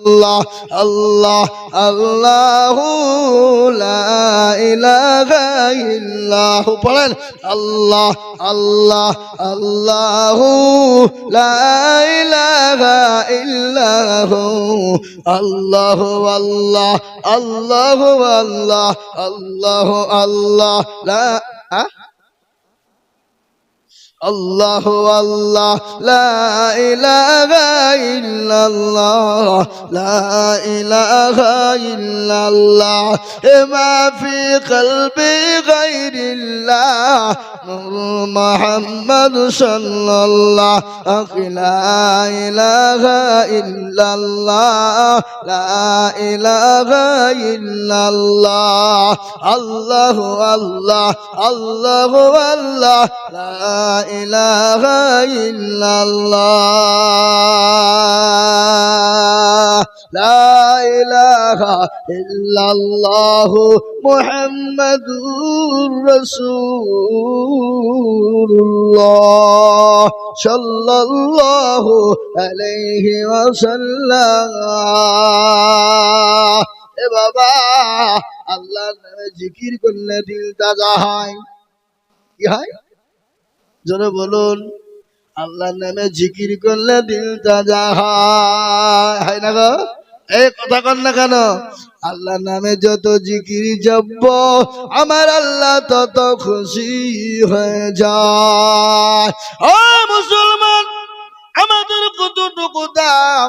আল্লাহ আল্লাহ আল্লাহ লা ইলাহা ইল্লাহু পড়েন আল্লাহ আল্লাহ আল্লাহ লা ইলাহা ইল্লাহু আল্লাহ আল্লাহ আল্লাহ আল্লাহ আল্লাহ আল্লাহ লা আ? الله الله لا إله إلا الله لا إله إلا الله ما في قلبي غير الله نور محمد صلى الله. لا إله إلا الله لا إله إلا الله الله الله الله الله لا ইলাহা ইল্লাল্লাহ। লা ইলাহা ইল্লাল্লাহ মুহাম্মাদুর রাসূলুল্লাহ। সাল্লাল্লাহু আলাইহি ওয়াসাল্লাম। এ বাবা, আল্লাহর নামে জিকির করলে দিল তাজা হয়, কি হয়? জোরে বলুন, আল্লাহর নামে জিকির করলে দিল তাজা হয়। না গো? এই কথা কন না কেন? আল্লাহর নামে যত জিকির জব্ব আমার আল্লাহ তত খুশি হয়ে যায়। ও মুসলমান, আমাদের কতটুকু দাম?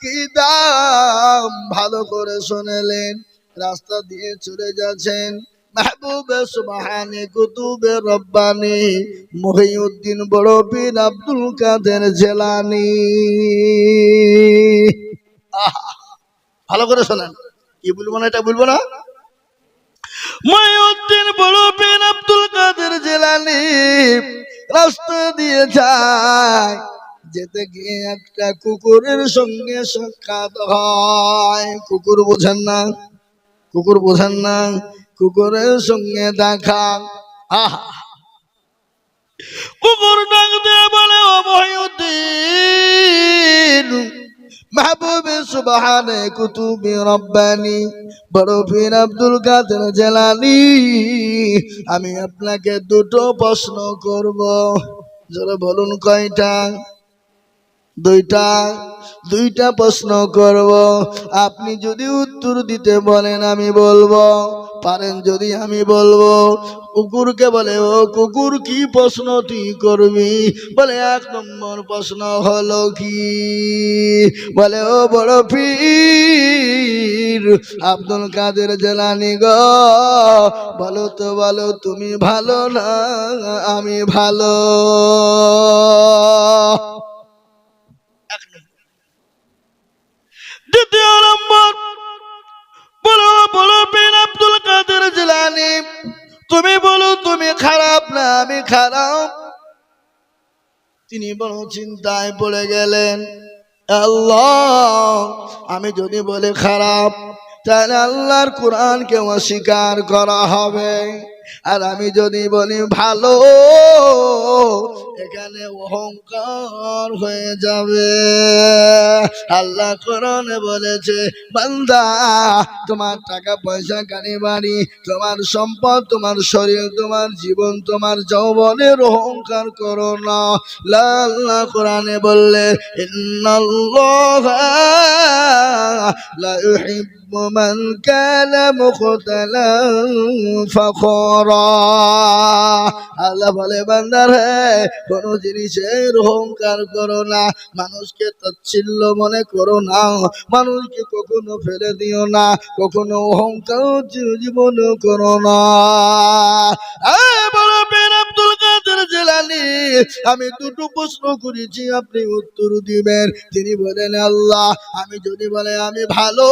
কি দাম? ভালো করে শুনেলেন, রাস্তা দিয়ে চলে যাচ্ছেন। মাহবুবে সুবহানে কুতুবে রব্বানি, মহিউদ্দিন বড় পীর আব্দুল কাদের জেলানি। ভালো করে শোনেন। কি বলব না, এটা বলব না? মহিউদ্দিন বড় পীর আব্দুল কাদের জেলানি, রাস্তা দিয়ে যায়, যেতে গিয়ে একটা কুকুরের সঙ্গে সাক্ষাৎ হয়। কুকুর বোঝেন না, কুকুর বোঝেন না। কুকুরের সঙ্গে দেখা। কুকুর ডাক দিয়ে বলে মহিউদ্দিন, মাহবুবে সুবহানে কুতুবে রব্বানি, বড় আব্দুল কাদের জেলানি, আমি আপনাকে দুটো প্রশ্ন করব। যারা বলুন কয়টা? দুইটা। দুইটা প্রশ্ন করব। আপনি যদি উত্তর দিতে বলেন, আমি বলব পারেন যদি আমি বলব। কুকুরকে বলে, ও কুকুর, কি প্রশ্ন তুই করবি? বলে, এক নম্বর প্রশ্ন হলো কি? বলে, ও বড় পীর, আব্দুল কাদের জেলানি গ। বলো তো, বলো, তুমি ভালো না আমি ভালো? দ্বিতীয় নম্বর কাদের জিলানি, তুমি বলো তুমি খারাপ না আমি খারাপ। তিনি বড় চিন্তায় পড়ে গেলেন, আল্লাহ, আমি যদি বলে খারাপ, তাহলে আল্লাহর কোরআনকে অস্বীকার করা হবে। আর আমি যদি বলি ভালো, এখানে অহংকার হয়ে যাবে। আল্লাহ কোরআনে বলেছে, বান্দা, তোমার টাকা, পয়সা, গাড়ি, বাড়ি, তোমার সম্পদ, তোমার শরীর, তোমার জীবন, তোমার যৌবনের অহংকার করো না। লা, আল্লাহ কোরআনে বললে লা من كان مختلا فخورا আল্লাহ বলে বান্দার হে কোন জিনিসের অহংকার করো না মানুষকে তাচ্ছিল্য মনে করো না মানুষকে কখনো ফেলে দিও না কখনো অহংকার জীবন করো না এই বড় পীর আব্দুল কাদের জেলানি আমি দুটো প্রশ্ন করেছি, আপনি উত্তর দিবেন। তিনি বলেন, আল্লাহ, আমি যদি বলে আমি ভালো,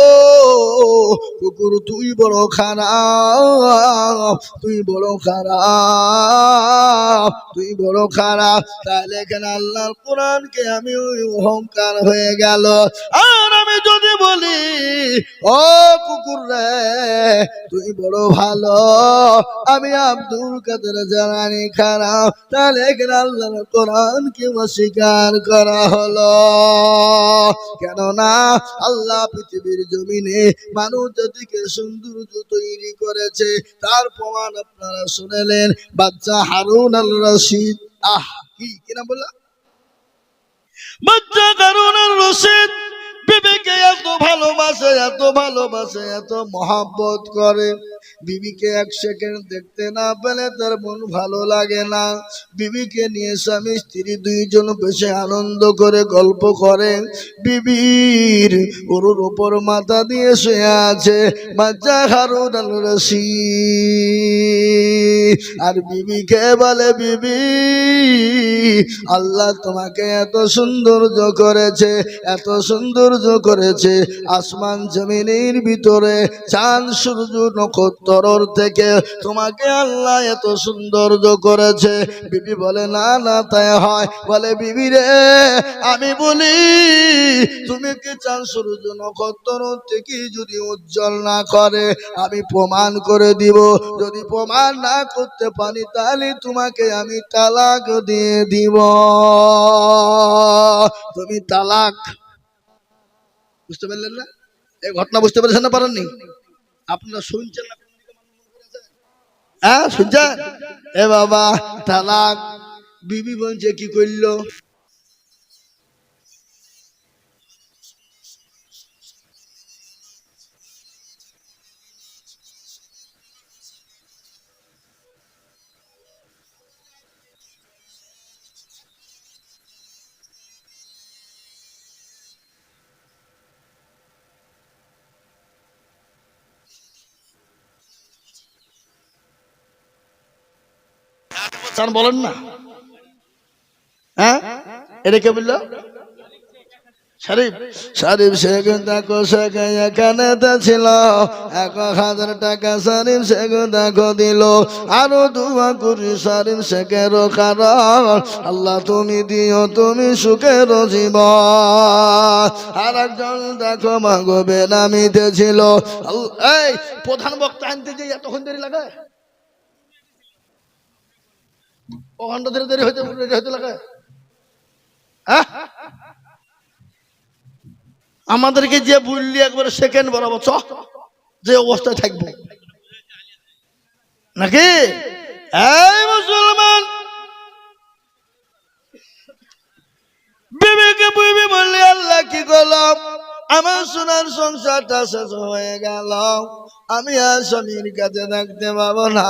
কুকুর তুই বড় খারাপ, তুই বড় খারাপ, তুই বড় খারাপ। তাহলে এখানে আল্লাহর কোরআনকে আমি অহংকার হয়ে গেল। আর আমি যদি বলি, ও কুকুর রে, তুই বড় ভালো, আমি আব্দুল কাদের জানানি খারাপ, তাহলে এখানে আল্লাহর কোরআন কে অস্বীকার করা হলো। কেননা আল্লাহ পৃথিবীর জমিনে মানুষ জাতিকে সৌন্দর্য তৈরি করেছে। তার প্রমাণ আপনারা শুনেলেন বাচ্চা হারুন আল রশিদ আহ, কি? কিনা বললাম? বাচ্চা হারুন আল রশিদ বিবিকে এত ভালোবাসে এত ভালোবাসে, এত মহাব্বত করে। বিবিকে এক সেকেন্ড দেখতে না পেলে তার মন ভালো লাগে না। বিবিকে নিয়ে স্বামী, স্ত্রী দুইজন বেশি আনন্দ করে গল্প করে। বিবির ওর ওপর মাথা দিয়ে শুয়ে আছে, বাচ্চা হারুন রশিদ আর বিবিকে বলে বিবি? আল্লাহ তোমাকে এত সৌন্দর্য করেছে, এত সৌন্দর্য করেছে। আসমান জমিনের ভিতরে চাঁদ, সূর্য, নক্ষত্রর থেকে তোমাকে আল্লাহ এত সৌন্দর্য করেছে। বিবি বলে, না না, তাই হয়। বলে, বিবি রে, আমি বলি, তুমি কি চাঁদ, সূর্য নক্ষত্র থেকে যদি উজ্জ্বল না করে, আমি প্রমাণ করে দিব। যদি প্রমাণ না করতে পারি, তাহলে তোমাকে আমি তালাক দিয়ে দিব। তুমি তালাক। বুঝতে পারলেন না? এই ঘটনা বুঝতে পেরেছেন না পারেননি? আপনারা শুনছেন না? হ্যাঁ শুনছেন? এ বাবা, তালাক। বিবি বলছে, কি করল? চান বলেন না। হ্যাঁ? এটা কে বলল? এক হাজার টাকা আল্লাহ তুমি দিও, তুমি সুখের জীব আর একজন দেখো, মাগো বেনামিতে প্রধান বক্তা আনতে যে এতক্ষণ দেরি লাগে ও ঘণ্টা ধরে দেরি হইতে হইতে লাগে। হ্যাঁ? আমাদেরকে যে বললি একবার সেকেন্ড বরাবর, চ, যে অবস্থায় থাকব। নাকি? এই মুসলমান! বিবেকে বুঝবি বললি, আল্লাহ কি করলাম আমার সোনার সংসারটা শেষ হয়ে গেল। আমি আর স্বামীর কাছে থাকতে পাবো না।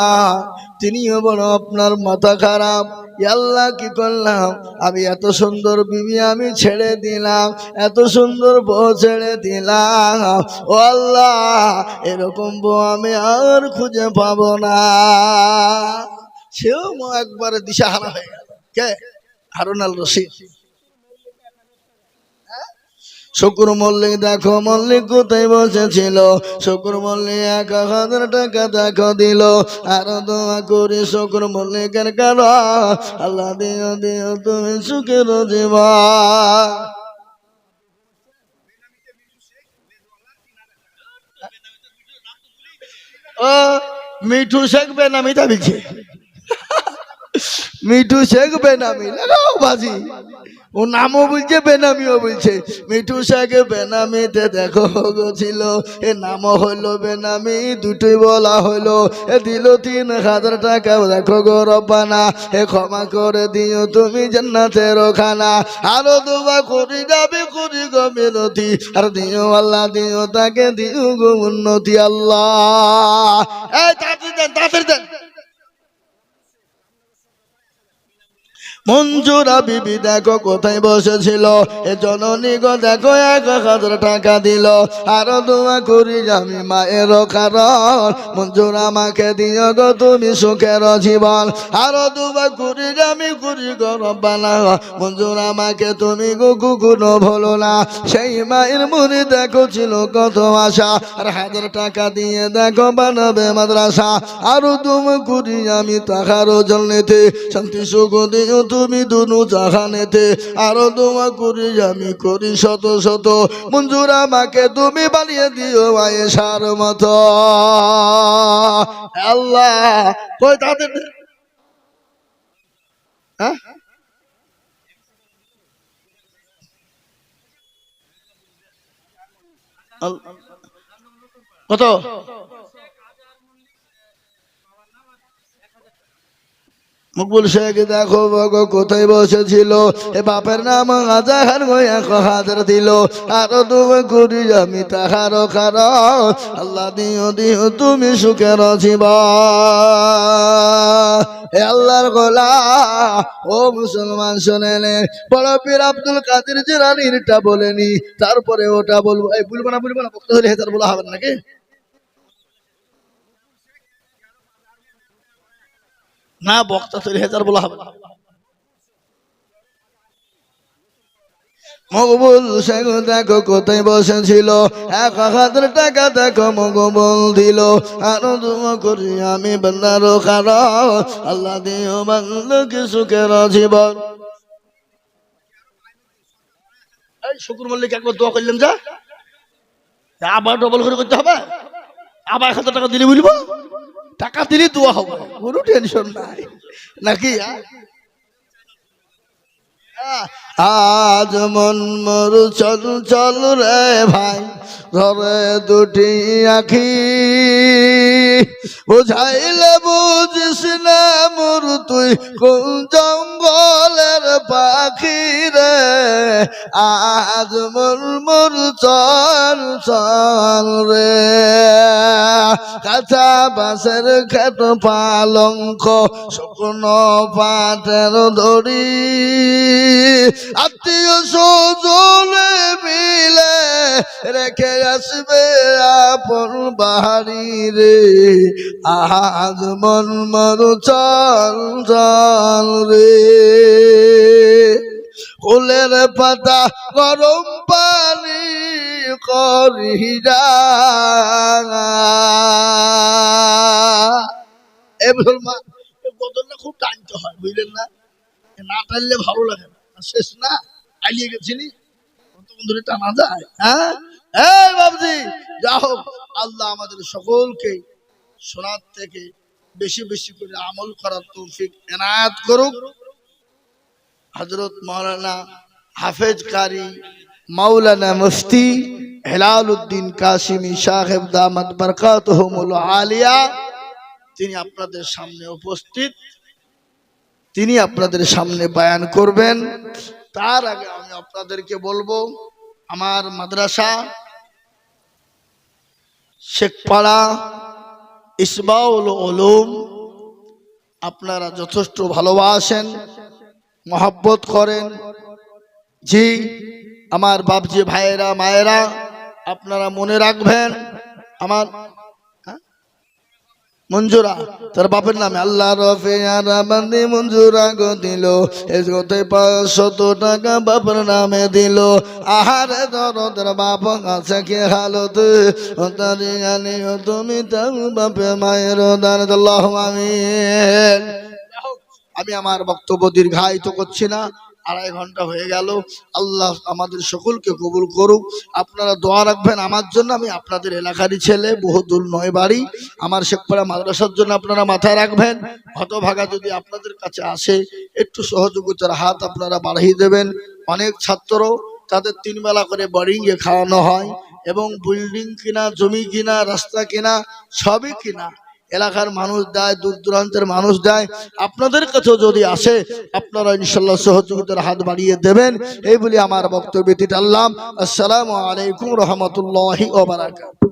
তিনিও বড়, আপনার মাথা খারাপ। আল্লাহ কি করলাম? আমি এত সুন্দর বিবি আমি ছেড়ে দিলাম, এত সুন্দর বউ ছেড়ে দিলাম। ও আল্লাহ, এরকম বউ আমি আর খুঁজে পাবো না। সেও একবারে দিশাহারা হয়ে গেল। কে? হারুন আল রশিদ। শুকুর মল্লিক দেখো, মল্লিক কোথায় বসেছিল? শুকুর মল্লিক এক হাজার টাকা দেখো দিল। আর দোয়া করি শুকুর মল্লিকের কারণ আল্লাহ দিও দিও তুমি সুখের জীবা মিঠু শেখ বেনামি দাবিছে মিঠু শেখ বেনামি। লাগাও বাজি। ও নামও বলছে, বেনামিও বলছে। মিঠু শেখ বেনামিতে দেখো গো ছিল। এ নামও হলো বেনামি, দুটোই বলা হলো। এ দিল তিন হাজার টাকা দেখো গো রব্বানা। এ ক্ষমা করে দিও তুমি জান্নাতের খানা আরও দুবা করি যাবে, করি গো মিনতি। আর দিও আল্লাহ, দিও তাকে, দিও গো উন্নতি আল্লাহ। এই তাড়াতাড়ি দেন তাড়াতাড়ি দেন। মঞ্জুরা বিবি, দেখো কোথায় বসেছিল। এ জননী গো, দেখো এক হাজার টাকা দিল। আরও দোয়া করি আমি মায়ের কারণ। মঞ্জুরা আমাকে দিও গো, তুমি সুখের জীবন। আরও দোয়া করি আমি করি গো, রব্বানা। মঞ্জুরা আমাকে তুমি গো কুকুনো ভুলো না। সেই মায়ের মনে দেখো ছিল কত আশা। আর হাজার টাকা দিয়ে দেখো বানাবে মাদ্রাসা। আরও তুমি করি আমি তাহারও জন্যতে শান্তি সুখ দিও তুমি দুনু জাহানেতে, আরও দোয়া করি আমি করি শত শত। মঞ্জুর আমাকে তুমি বানিয়ে দিও আয়েশার মতো। আল্লাহ, কই তাদের? হ্যাঁ? কত? মকবুল শেখ, দেখো বগো, কোথায় বসেছিল? এ বাপের নাম আজাহার গো এক হাজার দিল। আরও তুমি করি আমি তাহার খার আল্লাহ দিও দিও, তুমি সুখের জীবা। আল্লাহর গোলা ও মুসলমান শোনেনে, বড় পীর আব্দুল কাদের জিলানিরটা বলেনি। তারপরে ওটা বলব। এই, বলব না বলব না, বক্তা হলে হেতার বলা হবে নাকি? না বক্তা তৈরি হেজার বলা হবে। মকবুল শেখ দেখো কোথায় বসেছিল। এক হাজার টাকা দেখো মকবুল দিল। আনন্দ করি আমি বান্দার খারাপ আল্লাহ দিও বান্দাকে সুখের জীবন। এই শুকুর মল্লিক একবার দোয়া করলাম যা। আবার ডবল করে করতে হবে। আবার এক হাজার টাকা দিলে বলব। টাকা দিলে দোয়া হবে। কোনো টেনশন নাই। নাকি? আজ মন মরু চল চল রে ভাই, ধরে দুটি আখি। বুঝাইলে বুঝিস না মোর, তুই কোন জঙ্গলের পাখি রে? আজ মোর চল চল রে। কাঁচা বাসের খেত পালঙ্ক, শুকনো পাটের দড়ি। আত্মীয় সজনে মিলে রেখে আসবে আপন বাহারি রে। আজ মন মর চল চল রে। ফুলের পাতা গরম পানি করি এ মুসলমান বদলটা খুব টানতে হয়, বুঝলেন না? না টানলে ভালো লাগে না। শেষ না আইলিয়ে গেছিলি কতক্ষণ ধরে টানা যায় হ্যাঁ? এই বাবজি যা হোক, আল্লাহ আমাদের সকলকে শোনার থেকে বেশি বেশি করে আমল করার তৌফিক এনায়াত করুক। হজরত মৌলানা হাফেজ কারি মাওলানা মুফতি হেলাল উদ্দিন কাশিমি সাহেব দামাত বরকাতহমুল আলিয়া, তিনি আপনাদের সামনে উপস্থিত। তিনি আপনাদের সামনে বায়ান করবেন। তার আগে আমি আপনাদেরকে বলব, আমার মাদ্রাসা, শেখপাড়া, ইসবাউল ওলুম আপনারা যথেষ্ট ভালোবাসেন। মহাব্বত করেন। জি, আমার বাপজি ভাইয়েরা, মায়েরা, আপনারা মনে রাখবেন, আমার হ্যাঁ? মঞ্জুরা, তার বাপের নামে আল্লাহ টাকা বাপের নামে আহারে দরদের বাপ তুমি বাপে মায়ের দান আমিন। আমি আমার বক্তব্য দীর্ঘায়িত করছি না। আড়াই ঘণ্টা হয়ে গেল। আল্লাহ আমাদের সকলকে কবুল করুক। আপনারা দোয়া রাখবেন আমার জন্য। আমি আপনাদের এলাকারই ছেলে বহু দূর নয় বাড়ি। আমার শেখপাড়া মাদ্রাসার জন্য আপনারা মাথায় রাখবেন। হতভাগা যদি আপনাদের কাছে আসে, একটু সহযোগিতার হাত আপনারা বাড়িয়ে দেবেন। অনেক ছাত্র তাদের তিন বেলা করে বোর্ডিংয়ে খাওয়ানো হয় এবং বিল্ডিং কিনা, জমি কিনা, রাস্তা কিনা, সবই কিনা। এলাকার মানুষ দেয় দূর দূরান্তের মানুষ দেয়। আপনাদের কাছেও যদি আসে, আপনারা ইনশাল্লাহ সহযোগিতার হাত বাড়িয়ে দেবেন। এই বলে আমার বক্তব্য টানলাম। আসসালামু আলাইকুম রহমতুল্লাহি ওবারাকাতুহু